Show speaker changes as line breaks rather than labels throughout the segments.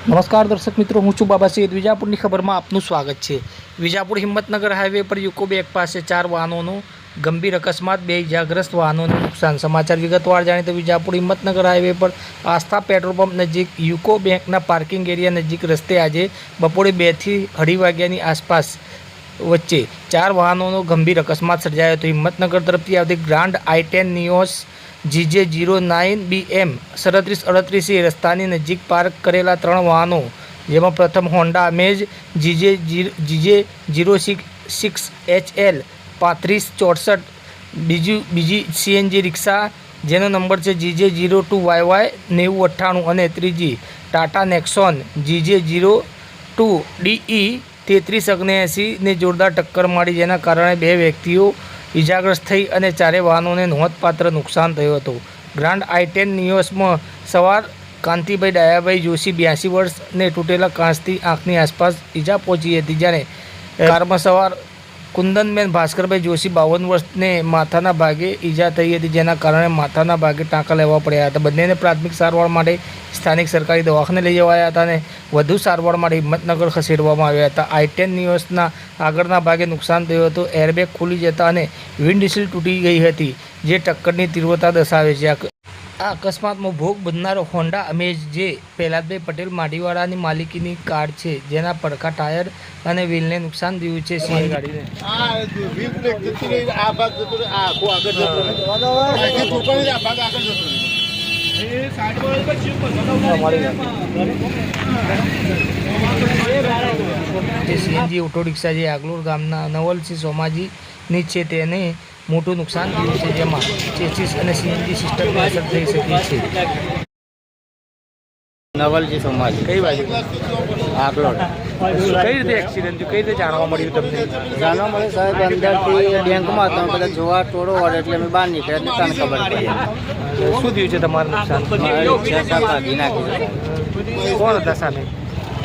નમસ્કાર દર્શક મિત્રો, હું છું બાબા સૈયદ વિજાપુરની ખબરમાં આપનું સ્વાગત છે. વિજાપુર હિંમતનગર હાઈવે પર યુકો બેક પાસે ચાર વાહનોનો ગંભીર અકસ્માત, બે ઇજાગ્રસ્ત વાહનોને નુકસાન. સમાચાર વિગતવાર જાણીએ તો વિજાપુર હિંમતનગર હાઈવે પર આસ્થા પેટ્રોલ પંપ નજીક યુકો બેંકના પાર્કિંગ એરિયા નજીક રસ્તે આજે બપોરે બેથી અઢી વાગ્યાની આસપાસ વચ્ચે ચાર વાહનોનો ગંભીર અકસ્માત સર્જાયો હતો. હિંમતનગર તરફથી આવતી grand i ten Nios GJ zero nine B M સડત્રીસ અડત્રીસે રસ્તાની નજીક પાર્ક કરેલા ત્રણ વાહનો, જેમાં પ્રથમ Honda Amaze GJ GJ zero six six H L, પાંત્રીસ ચોસઠ, બીજું, બીજી સીએનજી રિક્ષા, જેનો નંબર છે GJ zero two Y Y નેવું અઠ્ઠાણું અને ત્રીજી Tata Nexon GJ zero two D E તેત્રીસ ઓગણએંસીને જોરદાર ટક્કર મારી જેના કારણે બે વ્યક્તિઓ ઇજાગ્રસ્ત થઈ અને ચારે વાહનોને નોંધપાત્ર નુકસાન થયું હતું. ગ્રાન્ડ આઈટેન નિયોસમાં સવાર કાંતિભાઈ ડાયાભાઈ જોશી બ્યાસી વર્ષને તૂટેલા કાંચથી આંખની આસપાસ ઈજા પહોંચી હતી જ્યારે કારમાં સવાર કુંદનબેન ભાસ્કરભાઈ જોશી બાવન વર્ષને માથાના ભાગે ઈજા થઈ હતી, જેના કારણે માથાના ભાગે ટાંકા લેવા પડ્યા હતા. બંનેને પ્રાથમિક સારવાર માટે સ્થાનિક સરકારી દવાખાને લઈ જવાયા હતા અને વધુ સારવાર માટે હિંમતનગર ખસેડવામાં આવ્યા હતા. આઈ ટેન ન્યૂઝના આગળના ભાગે નુકસાન થયું હતું. એરબેગ ખુલી જતા અને વિન્ડશીલ તૂટી ગઈ હતી, જે ટક્કરની તીવ્રતા દર્શાવે છે. આ અકસ્માતમાં ભોગ બનનારો હોન્ડા અમેઝ જે પ્રહલાદભાઈ પટેલ માડીવાડાની માલિકીની કાર છે જેના પડખા ટાયર અને વ્હીલને નુકસાન થયું છે. સિંહ ગાડીને.
આ ભાગ જતો આખો આગળ જતો ભાગ આગળ જતો
સીએનજી ઓટો રિક્ષા જે આગલોર ગામના નવલસિંહ સોમાજીની છે તેને મોટું નુકસાન થયું છે જેમાં ચેસીસ અને સીએનજી સિસ્ટમને અસર થઈ શકે છે.
નવલજી સમાજ.
કઈ બાજુ?
આગલોડ
કઈ રીતે એક્સિડન્ટ થયું? કઈ રીતે જાણવા મળ્યું તમને?
જાણવા મળ્યું સાહેબ અંદરથી બેંકમાં હતા બધા જોવા ટોળો વળે એટલે અમે બહાર નીકળ્યા તો તને ખબર પડી.
શું થયું છે તમારું નુકસાન? કોણ હતા સામે?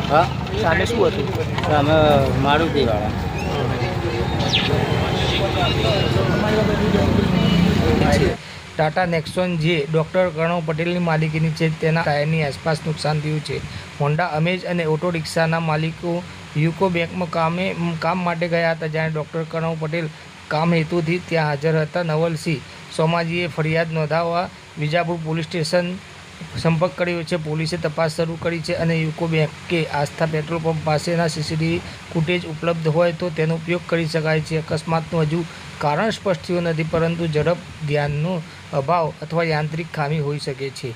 હા.
સામે શું હતું?
સામે મારુતિવાળા
ટાટા નેક્સોન જે ડૉક્ટર કર્ણવ પટેલની માલિકીની છે તેના ટાયરની આસપાસ નુકસાન થયું છે. હોન્ડા અમેજ અને ઓટો રિક્ષાના માલિકો યુકો બેંકમાં કામે કામ માટે ગયા હતા જ્યારે ડૉક્ટર કર્ણવ પટેલ કામ હેતુથી ત્યાં હાજર હતા. નવલસિંહ સોમાજીએ ફરિયાદ નોંધાવવા વિજાપુર પોલીસ સ્ટેશન સંપર્ક કર્યો છે. પોલીસે તપાસ શરૂ કરી છે અને યુકો બેંક કે આસ્થા પેટ્રોલ પંપ પાસેના સીસીટીવી ફૂટેજ ઉપલબ્ધ હોય તો તેનો ઉપયોગ કરી શકાય છે. અકસ્માતનું હજુ કારણ સ્પષ્ટ થયું નથી, પરંતુ ઝડપ, ધ્યાનનો અભાવ અથવા યાંત્રિક ખામી હોઈ શકે છે.